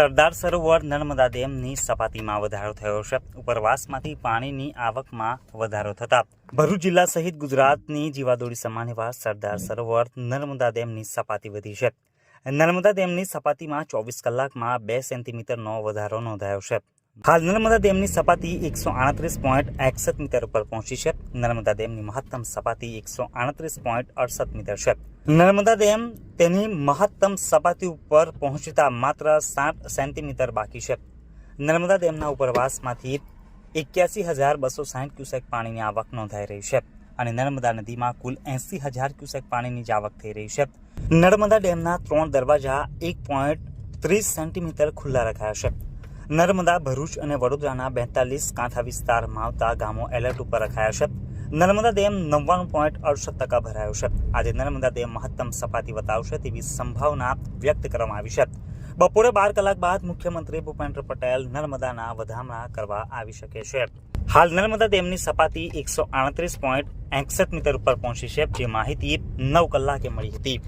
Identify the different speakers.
Speaker 1: સરદાર સરોવર નર્મદા ડેમની સપાટીમાં વધારો થયો છે. ઉપરવાસમાંથી પાણીની આવકમાં વધારો થતા. ભરૂચ જિલ્લા સહિત ગુજરાતની જીવાદોરી સમાન એવા સરદાર સરોવર નર્મદા ડેમની સપાટી વધી છે. નર્મદા ડેમની સપાટીમાં ચોવીસ કલાકમાં બે સેન્ટીમીટરનો વધારો નોંધાયો છે. હાલ નર્મદા ડેમની સપાટી એકસો આડત્રીસ પોઈન્ટ એકસઠ મીટર ઉપર પહોંચી છે. નર્મદા ડેમની મહત્તમ સપાટી એકસો આડત્રીસ પોઈન્ટ અડસઠ મીટર છે. નર્મદા ડેમ તેની મહત્તમ સપાટી ઉપર પહોંચતા માત્ર સાઠ સેન્ટીમીટર બાકી છે. નર્મદા ડેમના ઉપરવાસમાંથી એક્યાસી હજાર બસો સાઠ ક્યુસેક પાણીની આવક નોંધાઈ રહી છે અને નર્મદા નદીમાં કુલ એંસી હજાર ક્યુસેક પાણીની જ આવક થઈ રહી છે. નર્મદા ડેમના ત્રણ દરવાજા એક પોઈન્ટ ત્રીસ સેન્ટીમીટર ખુલ્લા રખાયા છે. નર્મદા, ભરૂચ અને વડોદરાના બેતાલીસ કાંઠા વિસ્તારમાં આવતા ગામો એલર્ટ ઉપર રખાયા છે. નર્મદા ડેમ નવ્વાણું પોઈન્ટ અડસઠ ટકા ભરાયો છે. આજે નર્મદા ડેમ મહત્તમ સપાટી વતાવશે તેવી સંભાવના વ્યક્ત કરવામાં આવી છે. બપોરે બાર કલાક બાદ મુખ્યમંત્રી ભૂપેન્દ્ર પટેલ નર્મદાના વધામણા કરવા આવી શકે છે. હાલ નર્મદા ડેમની સપાટી એકસો આડત્રીસ પોઈન્ટ એકસઠ મીટર ઉપર પહોંચી છે. જે માહિતી નવ કલાકે મળી હતી.